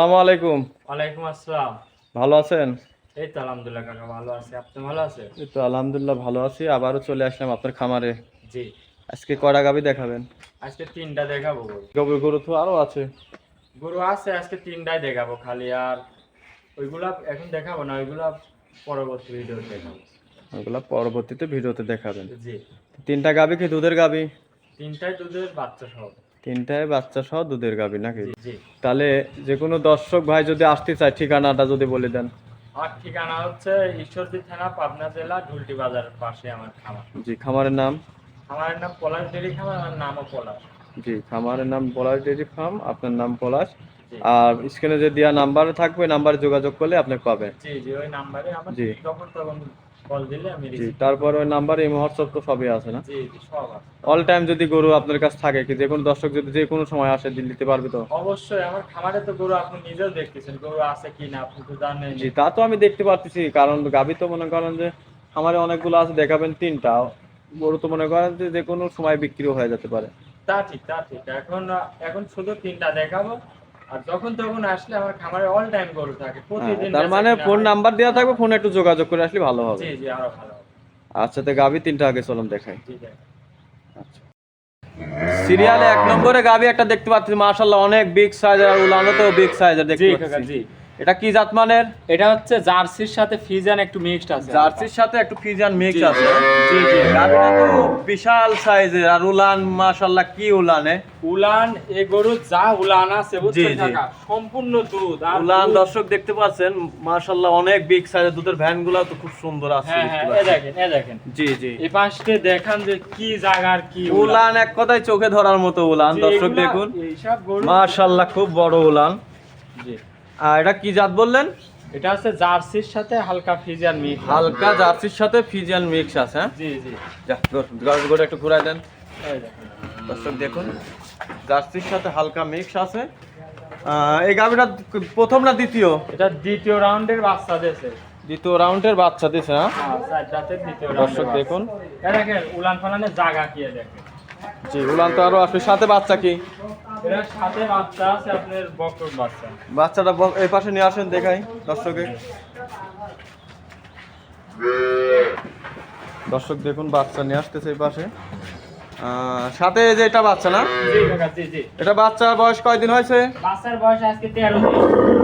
আসসালামু আলাইকুম। ওয়ালাইকুম আসসালাম। ভালো আছেন? এই তো আলহামদুলিল্লাহ কাকা ভালো আছি। আপনি ভালো আছেন? এই তো আলহামদুলিল্লাহ ভালো আছি। আবারও চলে আসলাম আপনার খামারে। জি। আজকে কয়টা গাবি দেখাবেন? আজকে তিনটা দেখাবো গরু গরু তো আরও আছে। গরু আছে আজকে তিনটাই দেখাবো খালি। আর ওইগুলা এখন দেখাবো না ওইগুলা পরবর্তী ভিডিও দেখাবো। ওগুলা পরবর্তীতে ভিডিওতে দেখাবেন। জি। তিনটা গাবি কি দুধের গাবি? তিনটাই দুধের বাচ্চা সব। তিনটায় বাচ্চা সহ দুধের গাবি নাকি? তাহলে যে কোনো দর্শক ভাই যদি আসতে চায় ঠিকানাটা যদি বলে দেন। ঠিকানা হচ্ছে ঈশ্বরদী থানা পাবনা জেলা ঢুলটি বাজারের পাশে আমার খামার। জি খামারের নাম? আমার নাম পলাশ ডেরি খামার আমার নামও পলাশ। জি খামারের নাম পলাশ ডেরি ফার্ম আপনার নাম পলাশ। আর স্ক্রিনে যে দেওয়া নাম্বার থাকবে নাম্বারে যোগাযোগ করলে আপনি পাবেন। জি জি ওই নাম্বারে আমার জি। কল দিলে আমি তারপর ওই নাম্বারে এই হোয়াটসঅ্যাপ তো সবই আছে না? জি জি সব আছে। অল টাইম যদি গরু আপনার কাছে থাকে কি যে কোনো দর্শক যদি যে কোনো সময় আসে দিল্লিতে পারবে তো? অবশ্যই আমার খামারে তো গরু আপনি নিজেও দেখতেছেন গরু আছে কি না আপনি তো জানেন জি তা তো আমি দেখতে পাচ্ছি কারণ গাভী তো মনে করেন যে খামারে অনেকগুলো আছে দেখাবেন তিনটা। গরু তো মনে করেন যে যে কোনো সময় বিক্রিও হয়ে যেতে পারে। তা ঠিক তা ঠিক। এখন এখন শুধু তিনটা দেখাবো আর যখন তখন আসলে আমার খামারে অল টাইম গরু থাকে হ্যাঁ, প্রতিদিন তার মানে ফোন নাম্বার দেওয়া থাকবে ফোনে একটু যোগাযোগ করে আসলে ভালো হবে। জি জি আরও ভালো আচ্ছা তো গাভী তিনটা আগে চলুন দেখাই। আচ্ছা। সিরিয়ালে এক নম্বরে গাভী একটা দেখতে পাচ্ছি মাশাআল্লাহ অনেক বিগ সাইজ আর উলানো তো বিগ সাইজের দেখতে পাচ্ছি। জি। এটা কি জাত মানের? এটা হচ্ছে জার্সির সাথে ফিজান একটু মিক্সড আছে। জার্সির সাথে একটু ফিজিয়ান মিক্স জি, আছে। জি জি গাভীটা তো বিশাল সাইজের। আর উলান মাশাআল্লাহ কি উলানে উলান এ গরু যা উলান আছে বুঝছেন। কাকা? সম্পূর্ণ দুধ আর উলান দর্শক দেখতে পাচ্ছেন মাশাআল্লাহ অনেক বিগ সাইজের দুধের ভ্যানগুলা তো খুব সুন্দর আছে। হ্যাঁ হ্যাঁ এ দেখেন এ দেখেন। জি জি। এই পাশে দেখান যে কি জায়গার কি উলান। এক কথায় চোখে ধরার মতো উলান। দর্শক দেখুন। মাশাআল্লাহ খুব বড় উলান। জি। আর এটা কি জাত বললেন? এটা হচ্ছে জার্সির সাথে হালকা ফিজিয়ান মিক্স। হালকা জার্সির সাথে ফিজিয়ান মিক্স আছে হ্যাঁ? জি জি। যা একটু ঘুরাই দেন। দর্শক দেখুন জার্সির সাথে হালকা মিক্স আছে। এই গাভিটা প্রথম না দ্বিতীয়? এটা দ্বিতীয় রাউন্ডের বাচ্চা দিয়েছে। দ্বিতীয় রাউন্ডের বাচ্চা দিছে হ্যাঁ? দ্বিতীয় দর্শক দেখুন। উলান ফালানের জায়গা কি এ দেখেন। জি উলান তো আরও আসবে। সাথে বাচ্চা কি? এটার সাথে বাচ্চা আছে আপনার বকর বাচ্চা। বাচ্চাটা এই পাশে নিয়ে আসেন দেখাই দর্শকে দর্শক দেখুন বাচ্চা নিয়ে আসতেছে এই পাশে। সাথে যে এটা বাচ্চা না? এটা বাচ্চার বয়স কয়দিন হয়েছে? বাচ্চার বয়স আজকে তেরো দিন।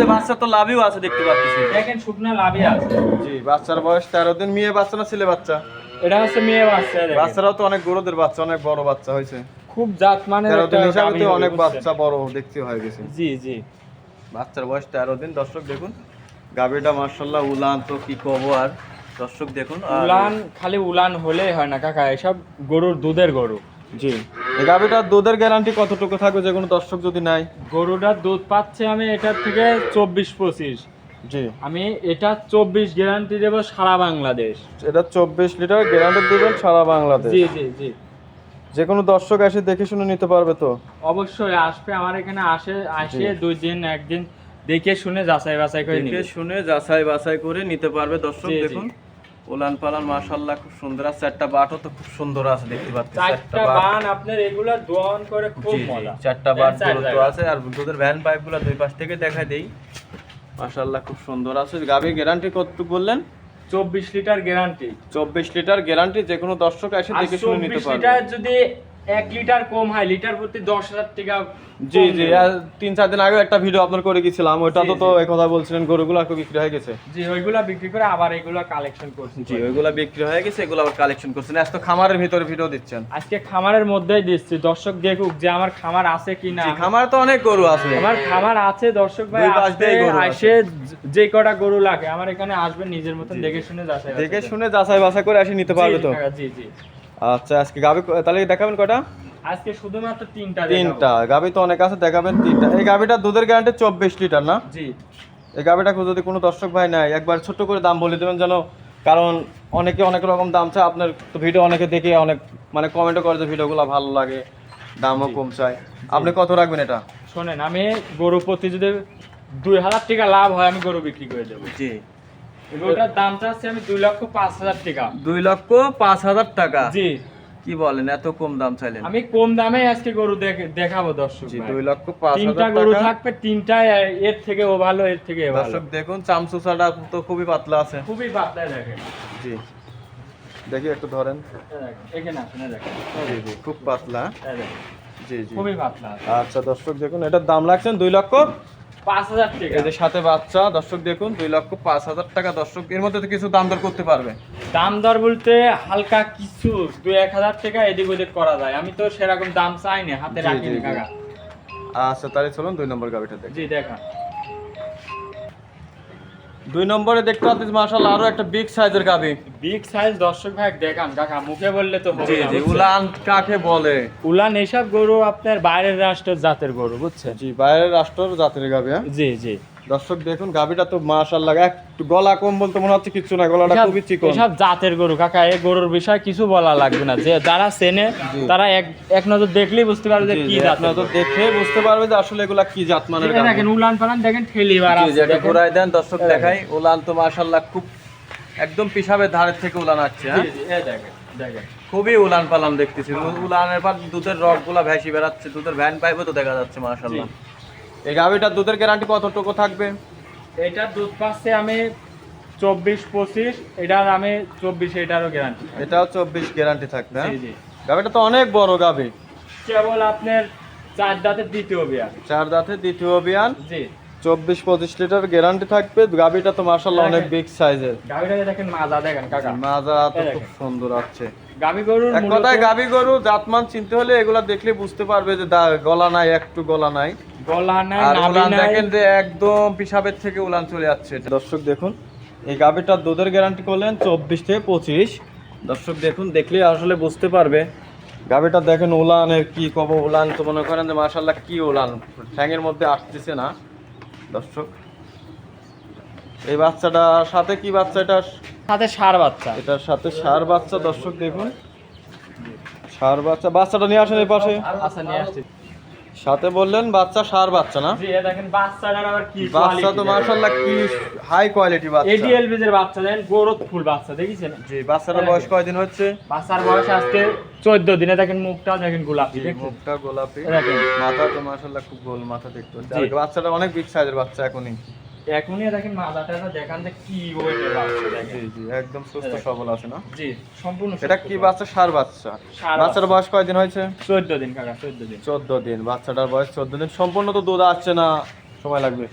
এই বাচ্চা তো লাভিও আছে দেখতে পাচ্ছি। দেখেন শুকনা লাভই আছে। জি বাচ্চার বয়স তেরো দিন। মেয়ে বাচ্চা না ছেলে বাচ্চা? এটা হচ্ছে মেয়ে বাচ্চা বাচ্চারাও তো অনেক গরুদের বাচ্চা অনেক বড় বাচ্চা হয়েছে। খুব জাত মানে তো অনেক বাচ্চা বড় দেখতে হয়ে গেছে। জি জি। বাচ্চার বয়স তেরো দিন দর্শক দেখুন। গাবিটা মার্শাল্লাহ উলান তো কি কব আর দর্শক দেখুন উলান খালি উলান হলেই হয় না কাকা এসব গরুর দুধের গরু। জি। এই গাবিটার দুধের গ্যারান্টি কতটুকু থাকবে যে কোনো দর্শক যদি নাই গরুটার দুধ পাচ্ছে আমি এটার থেকে চব্বিশ পঁচিশ। জি। আমি এটা চব্বিশ গ্যারান্টি দেবো সারা বাংলাদেশ। এটা চব্বিশ লিটার গ্যারান্টি দেবেন সারা বাংলাদেশ। জি জি জি। যে কোনো দর্শক এসে দেখে শুনে নিতে পারবে তো? অবশ্যই আসবে আমার এখানে আসে আসে দুই দিন একদিন দেখে শুনে যাচাই বাছাই করে দেখে শুনে যাচাই বাছাই করে নিতে পারবে দর্শক। দেখুন। উলান পালান মাশাল্লাহ খুব সুন্দর আছে চারটা বাটও তো খুব সুন্দর আছে দেখতে পাচ্ছি চারটা বান আপনার এগুলা দোয়ান করে খুব মজা। চারটা বাট চার তো আছে আর দুধের ভ্যান পাইপগুলো দুই পাশ থেকে দেখাই দেই। মাশাল্লাহ খুব সুন্দর আছে গাবি গ্যারান্টি কত বললেন? চব্বিশ লিটার গ্যারান্টি চব্বিশ লিটার গ্যারান্টি যে কোনো দর্শক এসে দেখে শুনে নিতে পারবে। লিটার যদি এক লিটার কম হয় লিটার প্রতি দশ হাজার টাকা জি জি তিন চার দিন আগে একটা ভিডিও আপলোড করে গেছিলাম ওইটা তো তো কথা বলছিলেন গরুগুলো বিক্রি হয়ে গেছে। জি ওইগুলা বিক্রি করে আবার এগুলা কালেকশন করছি। জি ওইগুলা বিক্রি হয়ে গেছে এগুলো আবার কালেকশন করছেন আজ তো খামারের ভিতরে ভিডিও দিচ্ছেন। আজকে খামারের মধ্যেই দিচ্ছি দর্শক দেখুক যে আমার খামার আছে কি না খামার তো অনেক গরু আছে। আমার খামার আছে দর্শক ভাই। আসে যে কটা গরু লাগে আমার এখানে আসবে নিজের মতন দেখে শুনে যাচাই দেখে শুনে যাচাই বাছাই করে এসে নিতে পারবে তো। জি জি। আচ্ছা আজকে গাবি তাহলে দেখাবেন কয়টা? আজকে শুধুমাত্র তিনটা তিনটা। গাবি তো অনেক আছে দেখাবেন তিনটা। এই গাবিটার দুধের গ্যারান্টি চব্বিশ লিটার না? জি। এই গাবিটা যদি কোনো দর্শক ভাই নাই একবার ছোট্ট করে দাম বলে দেবেন যেন কারণ অনেকে অনেক রকম দাম চায়। আপনার তো ভিডিও অনেকে দেখে অনেক মানে কমেন্টও করে যে ভিডিওগুলো ভালো লাগে দামও কম চায়। আপনি কত রাখবেন এটা? শোনেন আমি গরু প্রতি যদি দুই হাজার টাকা লাভ হয় আমি গরু বিক্রি করে দেবো। জি। গরুটার দাম চাচ্ছি আমি দুই লক্ষ পাঁচ হাজার টাকা। দুই লক্ষ পাঁচ হাজার টাকা? জি। কি বলেন এত কম দাম চাইলেন? আমি কম দামে আজকে গরু দেখাবো দর্শক দুই লক্ষ পাঁচ তিনটা গরু থাকবে তিনটায় এর থেকে ও ভালো এর থেকে দর্শক দেখুন চামচুসাটা তো খুবই পাতলা আছে। খুবই দেখেন। জি। দেখি একটু ধরেন। এখানে আসেন দেখেন। জি জি খুব পাতলা। এই জি জি। খুবই পাতলা আচ্ছা দর্শক দেখুন এটার দাম লাগছেন দুই লক্ষ এই যে সাথে বাচ্চা দর্শক দেখুন দুই লক্ষ পাঁচ হাজার টাকা। দর্শক এর মধ্যে তো কিছু দাম দর করতে পারবে। দাম দর বলতে হালকা কিছু দুই এক হাজার টাকা এদিক ওদিক করা যায়। আমি তো সেরকম দাম চাই না হাতে রাখিনি। কাকা। আচ্ছা তাহলে চলুন দুই নম্বর গাড়িটা দেখ। জি দেখা দুই নম্বরে দেখতে পাচ্ছিস মাশাআল্লাহ আরও একটা বিগ সাইজের গাবি বিগ সাইজ দর্শক ভাই দেখান কাকা মুখে বললে তো হবে জি জি উলান কাকে বলে? উলান এসব গরু আপনার বাইরের রাষ্ট্রের জাতের গরু বুঝছেন? জি বাইরের রাষ্ট্রের জাতের গাবি হ্যাঁ? জি জি। দর্শক দেখুন গাবিটা তো মাশাআল্লাহ একটু গলা কম বলতে মনে হচ্ছে কিছু না গলাটা খুবই চিকন। এসব জাতের গরু কাকা এই গরুর বিষয়ে কিছু বলা লাগবে না। যে যারা চেনে তারা এক এক নজর দেখলেই বুঝতে পারবে যে কি জি, জাতের আপনারা তো গরু। দেখে বুঝতে পারবে যে আসলে এগুলা কি জাত মানের গাবি দেখেন উলান পালান দেখেন ঠেলি বার আছে। ঘুরাই দেন দর্শক দেখাই উলান তো মাশাআল্লাহ খুব একদম পিসাবের ধারের থেকে উলান আসছে হ্যাঁ? এই দেখেন দেখেন। খুবই উলান পালান দেখতেছি উলানের পর দুধের রকগুলা ভেসে বেড়াচ্ছে দুধের ভ্যান পাইপও তো দেখা যাচ্ছে মাশাআল্লাহ। এই গাভিটার দুধের গ্যারান্টি কতটুকু থাকবে? এটার দুধ পাচ্ছে আমি চব্বিশ পঁচিশ এটার আমি চব্বিশ এটারও গ্যারান্টি এটাও চব্বিশ গ্যারান্টি থাকবে হ্যাঁ? জি জি। গাভিটা তো অনেক বড় গাভি। কেবল আপনার চার দাঁতের দ্বিতীয় বিয়ার চার দাঁতে দ্বিতীয় অভিয়ান। জি। চব্বিশ পঁচিশ লিটার গ্যারান্টি থাকবে। গাভিটা তো মাশাআল্লাহ অনেক বিগ সাইজের দেখেন মাজা দেখেন কাকা। মাজা তো খুব সুন্দর আছে। গাভি এক মূলত- কথায় গাভি গরু জাতমান চিনতে হলে এগুলা দেখলে বুঝতে পারবে যে গলা নাই একটু গলা নাই। গলা নাই আর উলান দেখেন যে একদম পিসাবের থেকে উলান চলে যাচ্ছে দর্শক দেখুন এই গাভিটার দুধের গ্যারান্টি করলেন চব্বিশ থেকে পঁচিশ। দর্শক দেখুন দেখলে আসলে বুঝতে পারবে। গাভিটা দেখেন উলানের কি কব উলান তো মনে করেন যে মাসাল্লাহ কি উলান ঠ্যাঙের মধ্যে আসতেছে না। দর্শক এই বাচ্চাটার সাথে কি বাচ্চা এটার? সাথে সার বাচ্চা। এটার সাথে সার বাচ্চা দর্শক দেখুন। সার বাচ্চা বাচ্চাটা নিয়ে আসেন এই পাশে। আচ্ছা নিয়ে আসছি। সাথে বললেন বাচ্চা সার বাচ্চা না? জি দেখেন বাচ্চাটার আবার কি বাচ্চা তো মাশাআল্লাহ কি হাই কোয়ালিটি বাচ্চা। এডিএল বীজের বাচ্চা দেন গরুত ফুল বাচ্চা দেখেছেন? জি বাচ্চাটার বয়স কয়দিন হচ্ছে? বাচ্চার বয়স আজকে চোদ্দ দিনে দেখেন মুখটা দেখেন গোলাপি দেখেন মুখটা গোলাপি। দেখেন। মাথা তো মাশাআল্লাহ খুব গোল মাথা দেখতে বাচ্চাটা অনেক বিগ সাইজের বাচ্চা এখনই। এখনই দেখেন মাথাটা দেখান যে কি ওয়েটের বাচ্চা জি দেখেন জি একদম সুস্থ সবল আছে না? জি সম্পূর্ণ এটা কি বাচ্চা? সার বাচ্চা। বাচ্চার বয়স কয়দিন হয়েছে? চোদ্দ দিন কাকা চোদ্দ দিন। চোদ্দ দিন। বাচ্চাটার বয়স চোদ্দ দিন। সম্পূর্ণ তো দুধ আসছে না। সময় লাগবে।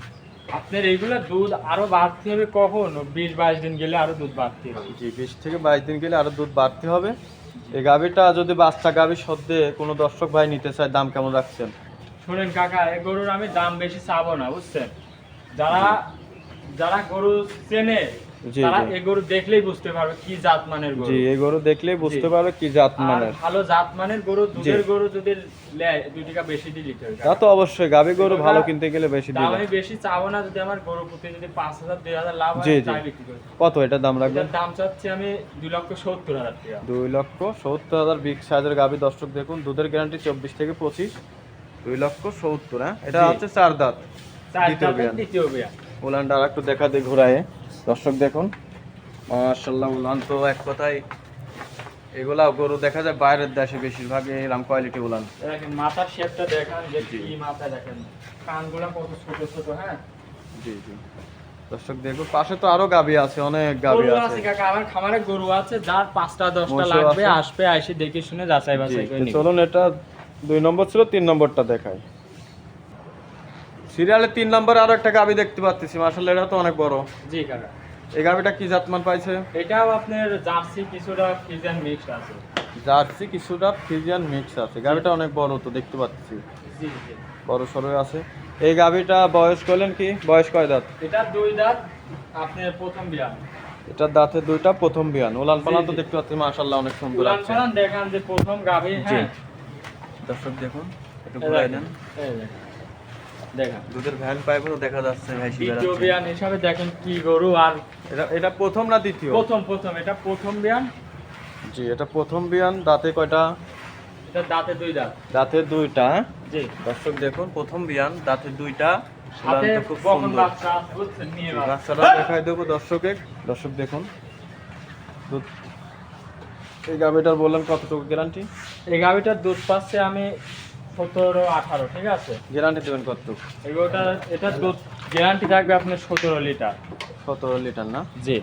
আপনার এইগুলা দুধ আরও বাড়তে হবে কখন? বিশ বাইশ দিন গেলে আরও দুধ বাড়তে হবে। জি বিশ থেকে বাইশ দিন গেলে আরও দুধ বাড়তে হবে। এই গাভিটা যদি বাচ্চা গাভি সদ্যে কোনো দর্শক ভাই নিতে চায় দাম কেমন রাখছেন? শোনেন কাকা এই গরুর আমি দাম বেশি চাবো না বুঝছেন? যারা যারা গরু চেনে তারা এই গরু দেখলেই বুঝতে পারবে কি জাত মানের গরু। জি এই গরু দেখলেই বুঝতে পারবে কি জাত মানের। ভালো জাত মানের গরু দুধের গরু যদি নেয় দুই টাকা বেশি দিয়ে দিতে হবে তা তো অবশ্যই গরু ভালো কিনতে গেলে বেশি আমি বেশি চাবো না যদি আমার গরু প্রতি যদি লাভ হয়। তাই বিক্রি করি। কত এটা দাম রাখবেন? এটার দাম চাচ্ছি আমি দুই লক্ষ সত্তর হাজার টাকা। দুই লক্ষ সত্তর হাজার বিগ সাইজের গাভি। দর্শক দেখুন দুধের গ্যারান্টি চব্বিশ থেকে পঁচিশ। দুই লক্ষ সত্তর হ্যাঁ? এটা হচ্ছে চার দাঁত। দ্বিতীয় বিয়ান। দ্বিতীয় বিয়া উলানটা আর একটু দেখা ঘোরায়। দর্শক দেখুন। মাশাল্লাহ উলান তো এক কথায় এগুলা গরু দেখা যায় বাইরের দেশে বেশিরভাগ এরকম কোয়ালিটি উলান। দেখেন মাথার শেপটা দেখান যে কি মাথা দেখেন। কানগুলা কত ছোট ছোট হ্যাঁ? জি জি। দর্শক দেখুন পাশে তো আরও গাভি আছে অনেক গাভি গরু আছে। কাকা আমার খামারে গরু আছে যার পাঁচটা দশটা মহিষও লাগবে আসবে এসে দেখে শুনে যাচাই বাছাই করে চলুন এটা দুই নম্বর ছিল তিন নম্বরটা দেখাই। সিরিয়ালে তিন নম্বরে আরও একটা গাভি দেখতে পাচ্ছি মাসাল্লাহ এটা তো অনেক বড়। জি কাকা। এই গাভিটা কি জাতমান পাইছে? এটাও আপনার জার্সি কিছুটা ফিজিয়ান মিক্স আছে। জার্সি কিছুটা ফিজিয়ান মিক্স আছে গাভিটা অনেক বড় তো দেখতে পাচ্ছি জি জি। বড় সরো আছে। এই গাভিটা বয়স করলেন কি? বয়স কয় দাঁত? এটা দুই দাঁত আপনার প্রথম বিয়া এটার দাঁতে দুইটা প্রথম বিয়ান। উলান পালান তো দেখতে পাচ্ছি মাশাল্লাহ অনেক সুন্দর উলান আছে। পালান দেখান যে প্রথম গাভী জি। হ্যাঁ। দর্শক দেখুন একটু ঘুরাই দেন এই দেখেন। দেখান দুধের ভ্যান পাইপও দেখা যাচ্ছে ভাই দ্বিতীয় বিয়ান হিসাবে দেখেন কি গরু আর এটা এটা প্রথম না দ্বিতীয়? প্রথম প্রথম এটা প্রথম বিয়ান? জি এটা প্রথম বিয়ান দাঁতে কয়টা? এটা দাঁতে দুই দাঁত। দাঁতে দুইটা হ্যাঁ? জি। দর্শক দেখুন প্রথম বিয়ান দাঁতে দুইটা খুব সুন্দর। বাচ্চাটা দেখাই দেবো দর্শকে। দর্শক দেখুন। দুধ। এই গাভিটার বললেন কতটুকু গ্যারান্টি এই গাভিটার দুধ পাচ্ছে আমি সতেরো আঠারো ঠিক আছে? গ্যারান্টি দেবেন কতটুকু? এগুলোটা দুধ গ্যারান্টি থাকবে আপনার সতেরো লিটার। সতেরো লিটার না? জি।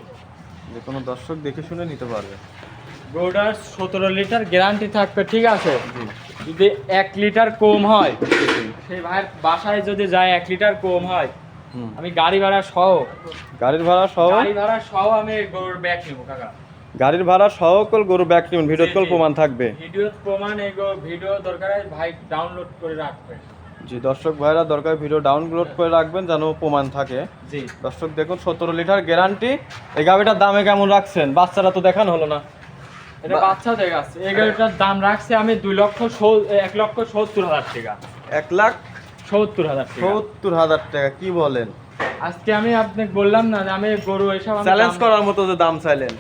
যে কোনো দর্শক দেখে শুনে নিতে পারবে। গরুটার সতেরো লিটার গ্যারান্টি থাকবে ঠিক আছে? যদি এক লিটার কম হয় সেই ভাইয়ের বাসায় যদি যায় এক লিটার কম হয় আমি গাড়ি ভাড়া সহ গাড়ির ভাড়া সহ? গাড়ি ভাড়া সহ আমি গরুর ব্যাগ নেব কাকা। গাড়ির ভাড়া সকল কল গরু ব্যাক নিবেন ভিডিও কল প্রমাণ থাকবে। ভিডিও প্রমাণ এগো ভিডিও দরকার হয় ভাই ডাউনলোড করে রাখবে। জি দর্শক ভাইরা দরকার ভিডিও ডাউনলোড করে রাখবেন যেন প্রমাণ থাকে। জি। দর্শক দেখুন সতেরো লিটার গ্যারান্টি এই গাড়িটার দামে কেমন রাখছেন? বাচ্চারা তো দেখানো হলো না। এটা বাচ্চা দেখে আসছে এই গাড়িটার দাম রাখছে আমি দুই লক্ষ এক লক্ষ সত্তর হাজার টাকা। এক লাখ সত্তর হাজার টাকা। সত্তর হাজার টাকা কি বলেন? আজকে আমি আপনাকে বললাম না যে আমি গরু এসব চ্যালেঞ্জ করার মতো যে দাম চাইলেন।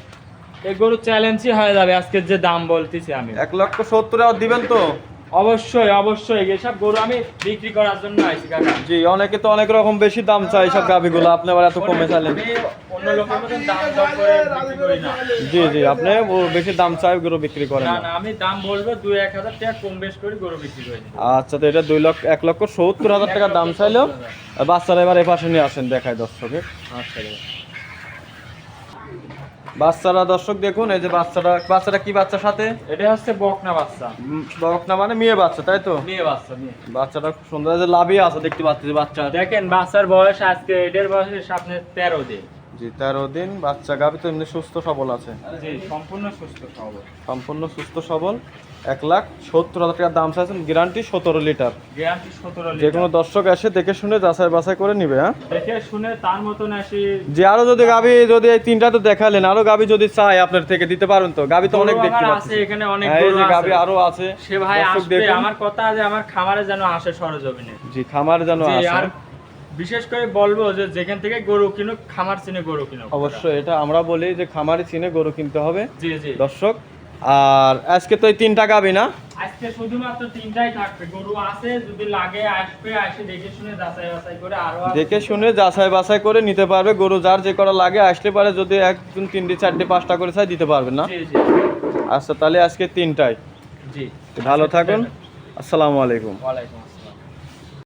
এই গরু চ্যালেঞ্জই হয়ে যাবে আজকে যে দাম বলতেছি আমি। এক লক্ষ সত্তর দিবেন তো? অবশ্যই অবশ্যই এসব গরু আমি বিক্রি করার জন্য আইছি কাকা। জি অনেকে তো অনেক রকম বেশি দাম চাই সব গাভিগুলো আপনি আবার এত কমে চাইলেন। অন্য লোকের মতন দাম দর করে বিক্রি করি না। জি জি আপনি বেশি দাম চাই গরু বিক্রি করেন না আমি দাম বলব দুই এক হাজার টাকা কম বেশ করে গরু বিক্রি করি। আচ্ছা তো এটা দুই লক্ষ এক লক্ষ সত্তর হাজার টাকা দাম চাইলেও বাচ্চারা এবার এ পাশে নিয়ে আসেন দেখায় দর্শকে আচ্ছা বাচ্চারা দর্শক দেখুন এই যে বাচ্চাটা বাচ্চাটা কি বাচ্চার সাথে? এটা হচ্ছে বকনা বাচ্চা। বকনা মানে মেয়ে বাচ্চা তাই তো? মেয়ে বাচ্চা মেয়ে। বাচ্চাটা খুব সুন্দর যে লাভই আছে দেখতে পাচ্ছি যে বাচ্চা। দেখেন বাচ্চার বয়স আজকে এদের বয়স সামনে তেরো দিন। জি তেরো দিন বাচ্চা গাভি তো এমনি সুস্থ সবল আছে। জি সম্পূর্ণ সুস্থ সবল। সম্পূর্ণ সুস্থ সবল। এক লাখ সত্তর হাজার টাকার দাম চাইছেন গ্যারান্টি সতেরো লিটার গ্যারান্টি সতেরো যে কোনো দর্শক এসে দেখে শুনে যাচাই বাছাই করে নিবে হ্যাঁ? দেখে শুনে তার মতন আসি যে আরও যদি গাবি যদি এই তিনটা তো দেখালেন আরও গাবি যদি চাই আপনার থেকে দিতে পারেন তো। গাবি তো অনেক দেখতে পাচ্ছি। আছে এখানে অনেক হ্যাঁ, আছে। গাবি আরও আছে। সে ভাই আসবে। আমার কথা যে আমার খামারে যেন আসে সরজমিনে। জি খামার যেন আসে। বিশেষ করে বলব যে যেখান থেকে গরু কিনুক খামার চিনে গরু কিনুক। অবশ্যই এটা আমরা বলি যে খামারি চিনে গরু কিনতে হবে। জি জি। দর্শক আর আজকে তো এই তিনটা গাবি না? আজকে শুধুমাত্র তিনটাই থাকবে। গরু আছে যদি লাগে আসবে আসে দেখে শুনে যাচাই বাছাই করে আরও। দেখে শুনে যাচাই বাছাই করে নিতে পারবে। গরু যার যে করা লাগে আসলে পারে যদি একজন তিনটে চারটে পাঁচটা করে চাই দিতে পারবে না? জি জি। আচ্ছা তাহলে আজকে তিনটাই। জি। ভালো থাকুন। আসসালামু আলাইকুম। ওয়ালাইকুম